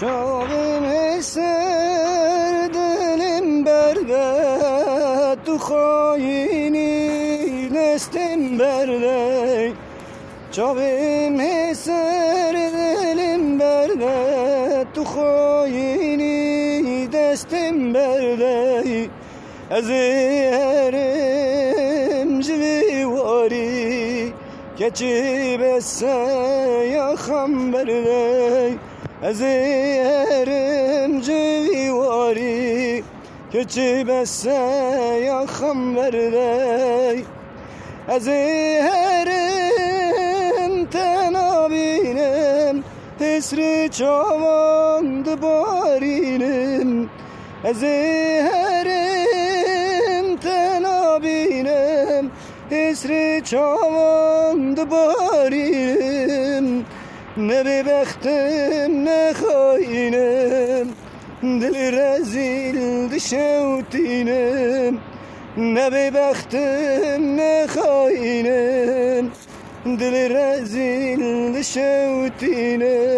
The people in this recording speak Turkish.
Çavim eser dilim berde Tu haini nestim berde Çavim eser dilim berde Tu haini destim berde Ezerim civari Keçi besse yakam berde Ezerim civari Keçi besse yakam berde Ezerim tenabinem Esri çavandı barinim Ezerim tenabinem Esri çavandı barinim Ne bir bektim ne hainim Dil rezildi şevtinim Ne bir bektim ne hainim Dil rezildi şevtinim